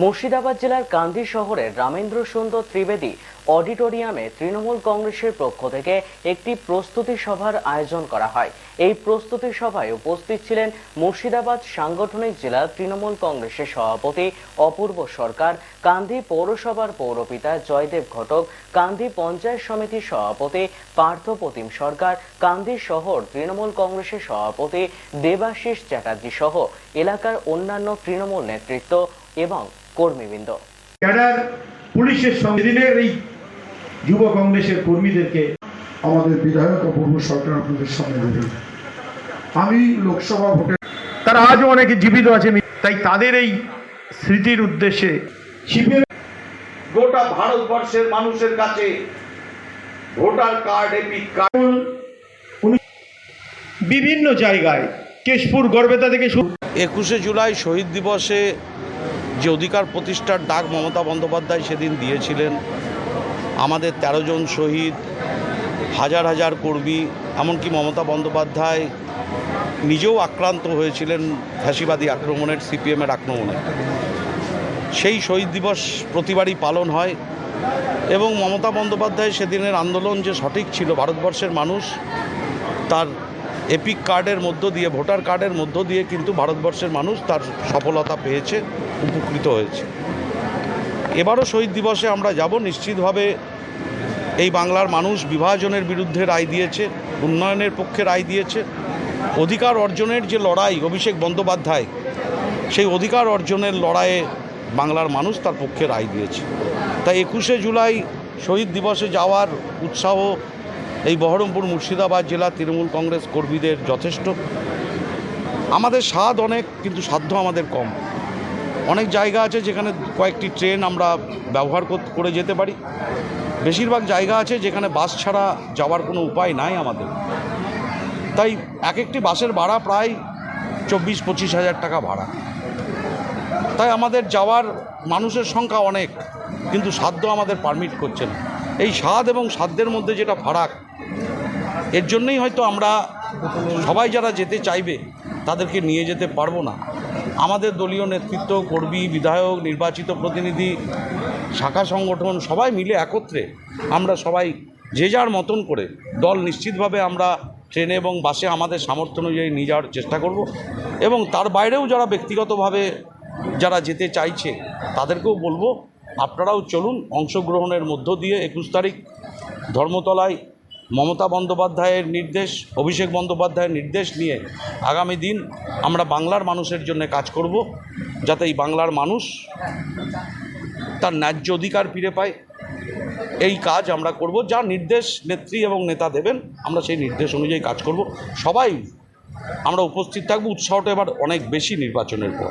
মুর্শিদাবাদ জেলার কান্দি শহরের রামেন্দ্র সুন্দর ত্রিবেদী অডিটোরিয়ামে তৃণমূল কংগ্রেসের পক্ষ থেকে একটি প্রস্তুতি সভার আয়োজন করা হয়। এই প্রস্তুতি সভায় উপস্থিত ছিলেন মুর্শিদাবাদ সাংগঠনিক জেলা তৃণমূল কংগ্রেসের সভাপতি অপূর্ব সরকার কান্দি পৌরসভার পৌরপিতা জয়দেব ঘটক কান্দি পঞ্চায়েত সমিতির সভাপতি পার্থ প্রতিম সরকার কান্দি শহর তৃণমূল কংগ্রেসের সভাপতি দেবাশিস চ্যাটার্জি সহ এলাকার অন্যান্য তৃণমূল নেতৃত্ব এবং কর্মীবৃন্দ ক্যাডার পুলিশের সঙ্গে দিনের এই যুব কংগ্রেসের কর্মীদেরকে আমাদের বিধায়ক অপূর্ব সরকার আপনাদের সামনে আমি লোকসভা ভোটে তারা আজও অনেকে জীবিত আছে তাই তাদের এই স্মৃতির উদ্দেশ্যে সিপিএম গোটা ভারতবর্ষের মানুষের কাছে ভোটার কার্ড এপিক কার্ড। বিভিন্ন জায়গায় কেশপুর গড়বেতা থেকে শুরু একুশে জুলাই শহীদ দিবসে যে অধিকার প্রতিষ্ঠার ডাক মমতা বন্দ্যোপাধ্যায় সেদিন দিয়েছিলেন। আমাদের ১৩ জন শহীদ, হাজার হাজার কর্মী, এমনকি মমতা বন্দ্যোপাধ্যায় নিজেও আক্রান্ত হয়েছিলেন ফ্যাসিবাদী আক্রমণের, সিপিএমের আক্রমণে। সেই শহীদ দিবস প্রতিবারই পালন হয় এবং মমতা বন্দ্যোপাধ্যায় সেদিনের আন্দোলন যে সঠিক ছিল, ভারতবর্ষের মানুষ তার এপিক কার্ডের মধ্য দিয়ে, ভোটার কার্ডের মধ্য দিয়ে কিন্তু ভারতবর্ষের মানুষ তার সফলতা পেয়েছে। উপকৃত হয়েছে। এবারও শহীদ দিবসে আমরা যাব, নিশ্চিতভাবে এই বাংলার মানুষ বিভাজনের বিরুদ্ধে রায় দিয়েছে, উন্নয়নের পক্ষে রায় দিয়েছে। অধিকার অর্জনের যে লড়াই, অভিষেক বন্দ্যোপাধ্যায়, সেই অধিকার অর্জনের লড়াইয়ে বাংলার মানুষ তার পক্ষে রায় দিয়েছে। তাই একুশে জুলাই শহীদ দিবসে যাওয়ার উৎসাহ এই বহরমপুর মুর্শিদাবাদ জেলা তৃণমূল কংগ্রেস কর্মীদের যথেষ্ট। আমাদের স্বাদ অনেক, কিন্তু সাধ্য আমাদের কম। অনেক জায়গা আছে যেখানে কয়েকটি ট্রেন আমরা ব্যবহার করে যেতে পারি। বেশিরভাগ জায়গা আছে যেখানে বাস ছাড়া যাওয়ার কোনো উপায় নাই আমাদের। তাই এক একটি বাসের ভাড়া প্রায় চব্বিশ পঁচিশ হাজার টাকা ভাড়া। তাই আমাদের যাওয়ার মানুষের সংখ্যা অনেক, কিন্তু সাধ্য আমাদের পারমিট করছে না। এই স্বাদ এবং সাধ্যের মধ্যে যেটা ফারাক, এর জন্যই হয়তো আমরা সবাই যারা যেতে চাইবে তাদেরকে নিয়ে যেতে পারব না। আমাদের দলীয় নেতৃত্ব, কর্মী, বিধায়ক, নির্বাচিত প্রতিনিধি, শাখা সংগঠন সবাই মিলে একত্রে আমরা সবাই যে যার মতন করে দল নিশ্চিতভাবে আমরা ট্রেনে এবং বাসে আমাদের সামর্থ্য অনুযায়ী নিয়ে যাওয়ার চেষ্টা করব এবং তার বাইরেও যারা ব্যক্তিগতভাবে যারা যেতে চাইছে তাদেরকেও বলব, আপনারাও চলুন অংশগ্রহণের মধ্য দিয়ে একুশ তারিখ ধর্মতলায় মমতা বন্দ্যোপাধ্যায়ের নির্দেশ, অভিষেক বন্দ্যোপাধ্যায়ের নির্দেশ নিয়ে আগামী দিন আমরা বাংলার মানুষের জন্য কাজ করব, যাতে এই বাংলার মানুষ তার ন্যায্য অধিকার ফিরে পায়। এই কাজ আমরা করব, যা নির্দেশ নেত্রী এবং নেতা দেবেন, আমরা সেই নির্দেশ অনুযায়ী কাজ করব। সবাই আমরা উপস্থিত থাকব, উৎসাহটা এবার অনেক বেশি নির্বাচনের পর।